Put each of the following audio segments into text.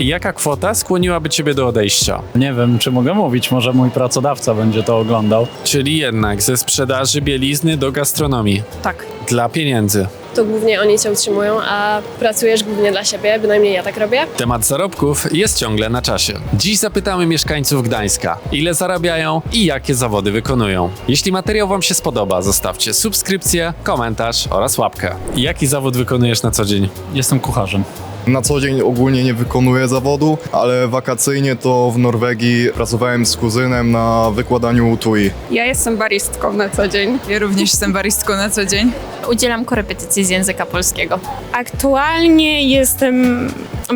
Jaka kwota skłoniłaby ciebie do odejścia? Nie wiem, czy mogę mówić, może mój pracodawca będzie to oglądał. Czyli jednak ze sprzedaży bielizny do gastronomii. Tak. Dla pieniędzy. To głównie oni cię utrzymują, a pracujesz głównie dla siebie, bynajmniej ja tak robię. Temat zarobków jest ciągle na czasie. Dziś zapytamy mieszkańców Gdańska, ile zarabiają i jakie zawody wykonują. Jeśli materiał Wam się spodoba, zostawcie subskrypcję, komentarz oraz łapkę. Jaki zawód wykonujesz na co dzień? Jestem kucharzem. Na co dzień ogólnie nie wykonuję zawodu, ale wakacyjnie to w Norwegii pracowałem z kuzynem na wykładaniu tui. Ja jestem baristką na co dzień. Ja również jestem baristką na co dzień. Udzielam korepetycji z języka polskiego. Aktualnie jestem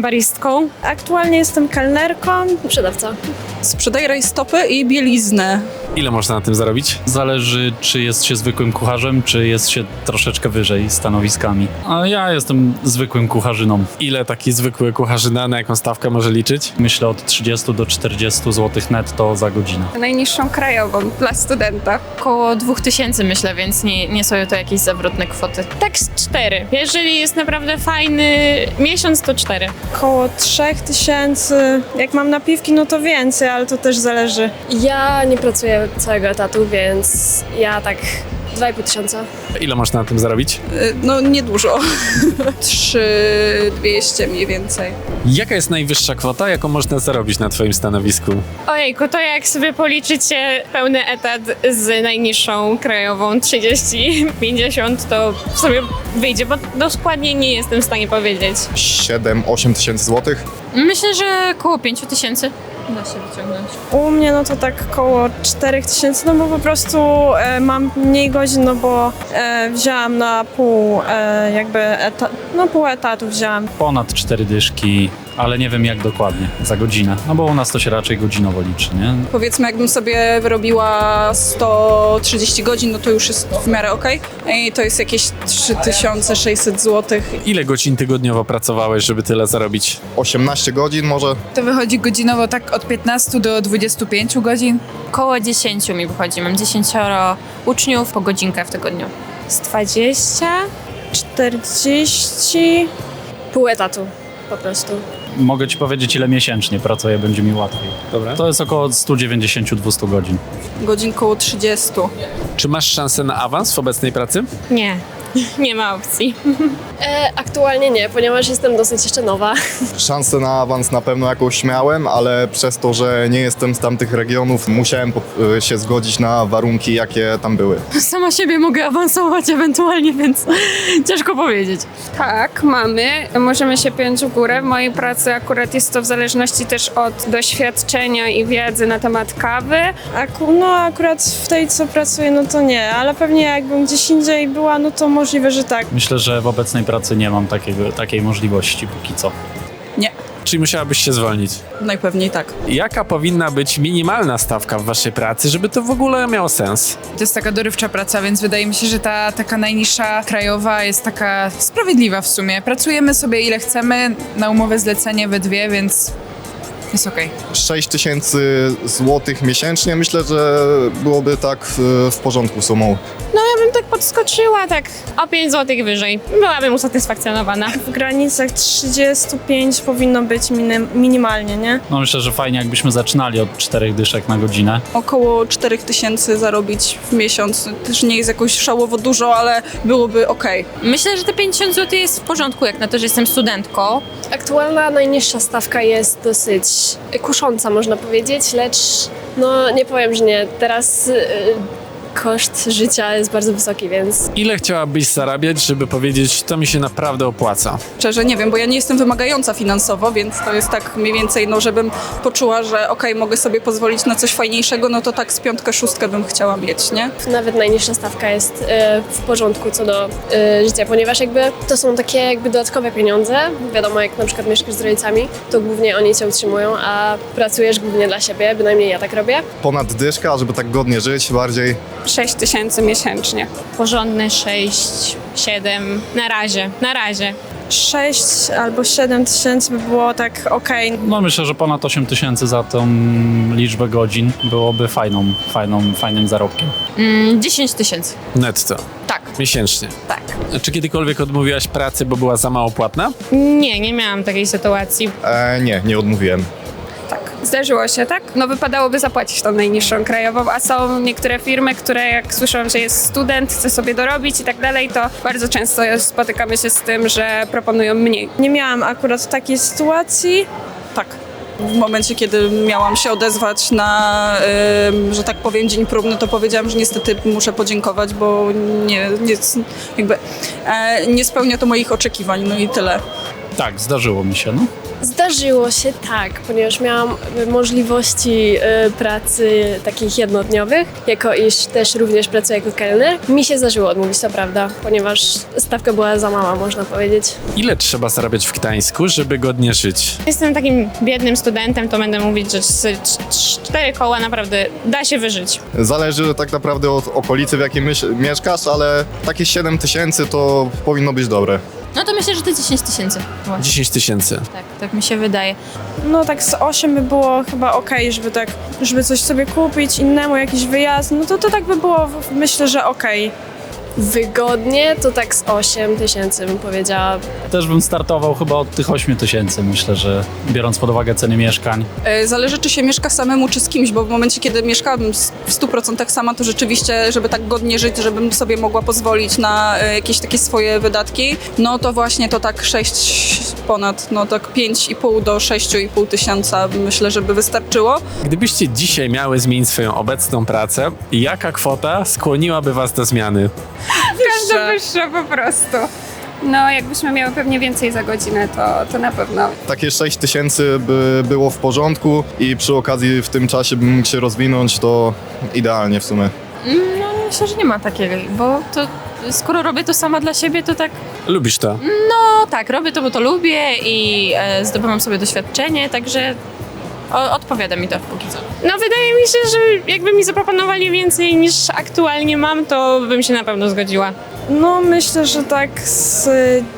baristką. Aktualnie jestem kelnerką. Sprzedawca. Sprzedaję rajstopy i bieliznę. Ile można na tym zarobić? Zależy, czy jest się zwykłym kucharzem, czy jest się troszeczkę wyżej stanowiskami. A ja jestem zwykłym kucharzyną. Ile taki zwykły kucharzyna na jaką stawkę może liczyć? Myślę od 30 do 40 zł netto za godzinę. Najniższą krajową dla studenta. Około 2000 myślę, więc nie, nie są to jakieś zawrotne kwoty. Tak z cztery. Jeżeli jest naprawdę fajny miesiąc, to cztery. Koło trzech tysięcy. Jak mam napiwki, no to więcej, ale to też zależy. Ja nie pracuję całego etatu, więc ja tak 2,5 tysiąca. Ile można na tym zarobić? Y, No niedużo. 3200 mniej więcej. Jaka jest najwyższa kwota, jaką można zarobić na Twoim stanowisku? Ojejku, to jak sobie policzycie pełny etat z najniższą krajową 30-50, to sobie wyjdzie, bo dokładnie nie jestem w stanie powiedzieć. 7-8 tysięcy złotych. Myślę, że około 5000 da się wyciągnąć. U mnie no to tak koło 4000, no bo po prostu e, mam mniej godzin, no bo e, wzięłam na pół e, jakby eta, no pół etatu wzięłam. Ponad 4 dyszki, ale nie wiem jak dokładnie, za godzinę. No bo u nas to się raczej godzinowo liczy, nie? Powiedzmy, jakbym sobie wyrobiła 130 godzin, no to już jest w miarę okej. I to jest jakieś 3600 zł. Ile godzin tygodniowo pracowałeś, żeby tyle zarobić? 18 godzin może. To wychodzi godzinowo tak od 15 do 25 godzin. Około 10 mi wychodzi. Mam 10 uczniów po godzinkę w tygodniu. Z 20, 40, Pół etatu po prostu. Mogę ci powiedzieć ile miesięcznie pracuję, będzie mi łatwiej. Dobra. To jest około 190-200 godzin. Godzin koło 30. Czy masz szansę na awans w obecnej pracy? nie, nie ma opcji. E, aktualnie nie, ponieważ jestem dosyć jeszcze nowa. Szansę na awans na pewno jakąś miałem, ale przez to, że nie jestem z tamtych regionów, musiałem po- y, się zgodzić na warunki, jakie tam były. Sama siebie mogę awansować ewentualnie, więc ciężko powiedzieć. Tak, mamy. Możemy się piąć w górę. W mojej pracy akurat jest to w zależności też od doświadczenia i wiedzy na temat kawy. Aku, no akurat w tej, co pracuję, no to nie, ale pewnie jakbym gdzieś indziej była, no to możliwe, że tak. Myślę, że w obecnej pracy nie mam takiego, takiej możliwości póki co. Nie, Czyli musiałabyś się zwolnić? najpewniej tak. Jaka powinna być minimalna stawka w waszej pracy, żeby to w ogóle miało sens? To jest taka dorywcza praca, więc wydaje mi się, że ta taka najniższa krajowa jest taka sprawiedliwa w sumie. Pracujemy sobie ile chcemy na umowę zlecenie we dwie, więc jest okej. 6 tysięcy złotych miesięcznie myślę, że byłoby tak w, w porządku sumą. No bym tak o 5 zł wyżej. Byłabym usatysfakcjonowana. W granicach 35 powinno być minim, minimalnie, nie? No myślę, że fajnie jakbyśmy zaczynali od 4 dyszek na godzinę. Około 4000 zarobić w miesiąc. Też nie jest jakoś szałowo dużo, ale byłoby okej. Myślę, że te 50 zł jest w porządku, jak na to, że jestem studentką. Aktualna najniższa stawka jest dosyć kusząca, można powiedzieć, lecz no nie powiem, że nie. Teraz y, koszt życia jest bardzo wysoki, więc Ile chciałabyś zarabiać, żeby powiedzieć, to mi się naprawdę opłaca? Szczerze nie wiem, bo ja nie jestem wymagająca finansowo, więc to jest tak mniej więcej, no żebym poczuła, że okej, mogę sobie pozwolić na coś fajniejszego, no to tak z piątkę, szóstkę bym chciała mieć, nie? nawet najniższa stawka jest y, w porządku co do y, życia, ponieważ jakby to są takie jakby dodatkowe pieniądze. Wiadomo, jak na przykład mieszkasz z rodzicami, to głównie oni cię utrzymują, a pracujesz głównie dla siebie, bynajmniej ja tak robię. Ponad dyszka, żeby tak godnie żyć bardziej. 6 tysięcy miesięcznie. Porządne 6, 7, na razie, na razie. 6 albo 7 tysięcy by było tak okej. No myślę, że ponad 8 tysięcy za tą liczbę godzin byłoby fajną, fajną, fajnym zarobkiem. Mm, 10 tysięcy. Netto. Tak. Miesięcznie. Tak. Czy kiedykolwiek odmówiłaś pracy, bo była za mało płatna? Nie, nie miałam takiej sytuacji. E, nie, nie odmówiłem. Zdarzyło się, tak? No wypadałoby zapłacić tą najniższą krajową, a są niektóre firmy, które jak słyszą, że jest student, chce sobie dorobić i tak dalej, to bardzo często spotykamy się z tym, że proponują mniej. Nie miałam akurat takiej sytuacji. Tak. W momencie, kiedy miałam się odezwać na, że tak powiem, dzień próbny, to powiedziałam, że niestety muszę podziękować, bo nie, nie, jakby, e, nie spełnia to moich oczekiwań, no i tyle. Tak, zdarzyło mi się, no. Zdarzyło się tak, ponieważ miałam y, możliwości y, pracy takich jednodniowych, jako iż też również pracuję jako kelner. Mi się zdarzyło odmówić, to prawda, ponieważ stawka była za mała, można powiedzieć. Ile trzeba zarabiać w Gdańsku, żeby godnie żyć? Jestem takim biednym studentem, to będę mówić, że cztery koła naprawdę da się wyżyć. Zależy tak naprawdę od okolicy, w jakiej mieszkasz, ale takie 7 tysięcy to powinno być dobre. No to myślę, że to 10 tysięcy. Właśnie. 10 tysięcy. Tak, tak mi się wydaje. No tak z 8 by było chyba okej, żeby tak, żeby coś sobie kupić innemu, jakiś wyjazd, no to to tak by było, w- myślę, że okej. Wygodnie to tak z 8 tysięcy bym powiedziała. Też bym startował chyba od tych 8 tysięcy, myślę, że biorąc pod uwagę ceny mieszkań. E, Zależy, czy się mieszka samemu, czy z kimś, bo w momencie, kiedy mieszkałabym w 100% sama, to rzeczywiście, żeby tak godnie żyć, żebym sobie mogła pozwolić na e, jakieś takie swoje wydatki, no to właśnie to tak 6 ponad, no tak 5,5 do 6,5 tysiąca myślę, żeby wystarczyło. Gdybyście dzisiaj miały zmienić swoją obecną pracę, jaka kwota skłoniłaby was do zmiany? Każda wyższa po prostu. No, jakbyśmy miały pewnie więcej za godzinę, to, to na pewno. Takie 6 tysięcy by było w porządku i przy okazji w tym czasie bym mógł się rozwinąć, to idealnie w sumie. No myślę, że nie ma takiej, bo to skoro robię to sama dla siebie, to tak, Lubisz to? no tak, robię to, bo to lubię i e, zdobywam sobie doświadczenie, także o, odpowiada mi to póki co. No wydaje mi się, że jakby mi zaproponowali więcej niż aktualnie mam, to bym się na pewno zgodziła. No myślę, że tak z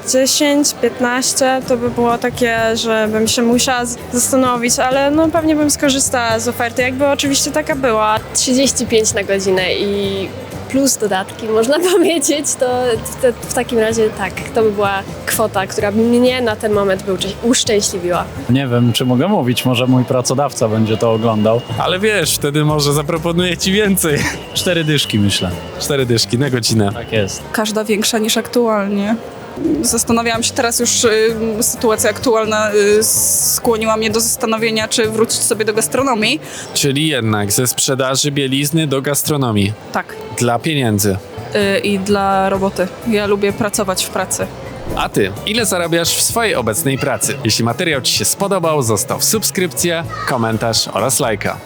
10-15 to by było takie, że bym się musiała zastanowić, ale no pewnie bym skorzystała z oferty, jakby oczywiście taka była. 35 na godzinę i plus dodatki, można powiedzieć, to w, w takim razie tak, to by była kwota, która by mnie na ten moment by uszczęśliwiła. Nie wiem, czy mogę mówić, może mój pracodawca będzie to oglądał. Ale wiesz, wtedy może zaproponuję ci więcej. Cztery dyszki, myślę. Cztery dyszki na godzinę. Tak jest. Każda większa niż aktualnie. Zastanawiałam się teraz już, y, sytuacja aktualna y, skłoniła mnie do zastanowienia, czy wrócić sobie do gastronomii. Czyli jednak ze sprzedaży bielizny do gastronomii. Tak. Dla pieniędzy. Y, I dla roboty. Ja lubię pracować w pracy. A ty, ile zarabiasz w swojej obecnej pracy? Jeśli materiał ci się spodobał, zostaw subskrypcję, komentarz oraz lajka.